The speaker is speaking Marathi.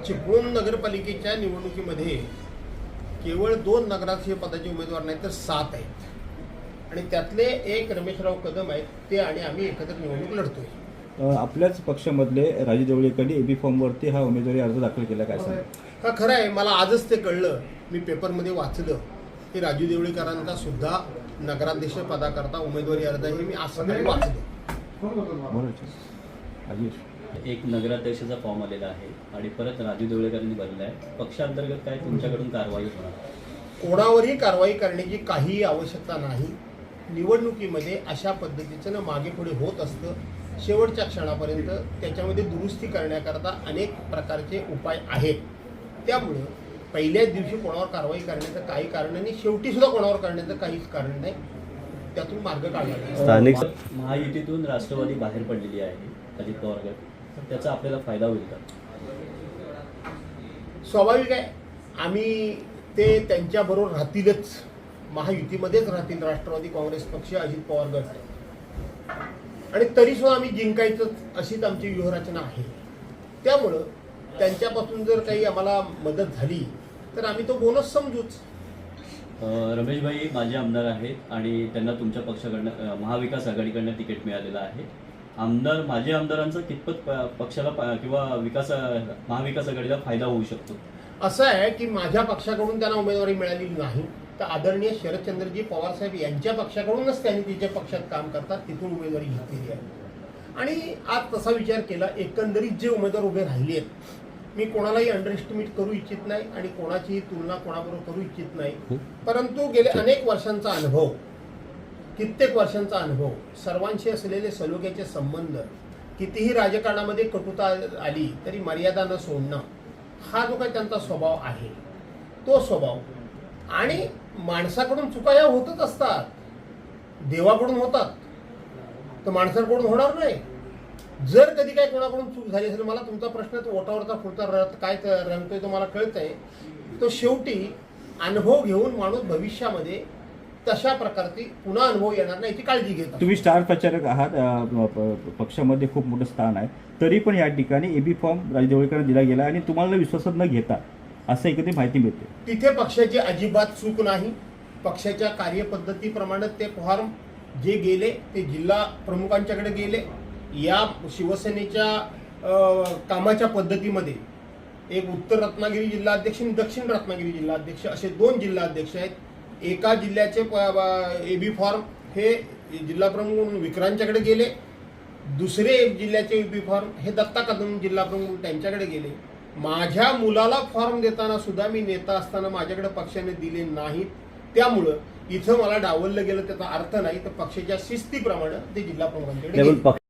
चिपळूण नगरपालिकेच्या निवडणुकीमध्ये केवळ दोन नगराध्यक्ष पदाचे उमेदवार नाही तर सात आहेत. आणि त्यातले एक रमेशराव कदम आहेत ते आणि आम्ही एकत्र निवडणूक लढतोय. आपल्याच पक्षामधले राजू देवळेकरांनी एबी फॉर्मवरती हा उमेदवारी अर्ज दाखल केला काय सांगा हा खरं आहे मला आजच ते कळलं. मी पेपरमध्ये वाचलं. की राजू देवळीकरांचा सुद्धा नगराध्यक्ष पदाकरता उमेदवारी अर्ज हे मी आज सकाळी वाचलं. बरोबर राजेश. एक नगराध्यक्षाचा फॉर्म आलेला आहे आणि परत राजू देवळेकरांनी भरला आहे. पक्षांतर्गत काय तुमच्याकडून कारवाई होणार? कोणावरही कारवाई करण्याची काहीही आवश्यकता नाही. निवडणुकीमध्ये अशा पद्धतीचं ना मागे पुढे होत असतं. शेवटच्या क्षणापर्यंत त्याच्यामध्ये दुरुस्ती करण्याकरता अनेक प्रकारचे उपाय आहेत. त्यामुळं पहिल्याच दिवशी कोणावर कारवाई करण्याचं काही कारण नाही. शेवटी सुद्धा कोणावर करण्याचं काहीच कारण नाही. त्यातून मार्ग काढला. स्थानिक महायुतीतून राष्ट्रवादी बाहेर पडलेली आहे अजित पवार गट. तर त्याचा आपल्याला फायदा होईल का? स्वाभाविक आहे. आम्ही ते त्यांच्याबरोबर राहतीलच. महायुतीमध्येच राहतील राष्ट्रवादी काँग्रेस पक्ष अजित पवार गट. आणि तरी सुद्धा आम्ही जिंकायचंच अशीच आमची व्यूहरचना आहे. त्यामुळं त्यांच्यापासून जर काही आम्हाला मदत झाली तर आम्ही तो बोनस समजूच. अं, रमेशभाई माझे आमदार आहेत आणि त्यांना तुमच्या पक्षाकडनं महाविकास आघाडीकडनं तिकीट मिळालेलं आहे. आमदार माझे आमदारांचा कितपत प- पक्षाला प- किंवा विकास महाविकास आघाडीला फायदा होऊ शकतो? असं आहे की माझ्या पक्षाकडून त्यांना उमेदवारी मिळाली नाही. तर आदरणीय शरदचंद्रजी पवार साहेब यांच्या पक्षाकडूनच त्यांनी तिच्या पक्षात काम करतात तिथून उमेदवारी घेतलेली आहे. आणि आज तसा विचार केला एकंदरीत जे उमेदवार उभे राहिले आहेत मी कोणालाही अंडर एस्टिमेट करू इच्छित नाही आणि कोणाचीही तुलना कोणाबरोबर करू इच्छित नाही. परंतु गेले अनेक वर्षांचा अनुभव कित्येक वर्षांचा अनुभव सर्वांशी असलेले सलोख्याचे संबंध कितीही राजकारणामध्ये कटुता आली तरी मर्यादा न सोडणं हा जो काही त्यांचा स्वभाव आहे तो स्वभाव आणि माणसाकडून चुका या होतच असतात. देवाकडून होतात. तर माणसाकडून होणार नाही. जर कधी काय कोणाकडून चूक झाली असेल मला तुमचा प्रश्न तो ओटावरचा पुढचा रथ काय रंगतोय तो मला कळतंय. तो शेवटी अनुभव घेऊन माणूस भविष्यामध्ये तशा प्रकारची पुन्हा अनुभव येणार नाही याची काळजी घेतात तुम्ही स्टार प्रचारक आहात पक्षामध्ये खूप मोठं स्थान आहे. तरी पण या ठिकाणी एबी फॉर्म राजू देवळेकरांना दिला गेला आणि तुम्हाला विश्वासात न घेता असं एकत्रित माहिती मिळते. तिथे पक्षाची अजिबात चूक नाही. पक्षाच्या कार्यपद्धतीप्रमाणे ते फॉर्म जे गेले ते जिल्हा प्रमुखांच्याकडे गेले. या शिवसेनेच्या कामाच्या पद्धतीमध्ये एक उत्तर रत्नागिरी जिल्हाध्यक्ष आणि दक्षिण रत्नागिरी जिल्हाध्यक्ष असे दोन जिल्हाध्यक्ष आहेत. एका जिल्ह्याचे ए बी फॉर्म हे जिल्हा प्रमुख म्हणून विक्रांच्याकडे गेले. दुसरे जिल्ह्याचे बी फॉर्म हे दत्ता कदम जिल्हा प्रमुख त्यांच्याकडे गेले. माझ्या मुलाला फॉर्म देताना सुद्धा मी नेता असताना माझ्याकडे पक्षाने दिले नाहीत. त्यामुळं इथं मला डावललं गेलं त्याचा अर्थ नाही. तर पक्षाच्या शिस्तीप्रमाणे ते जिल्हा प्रमुखांकडे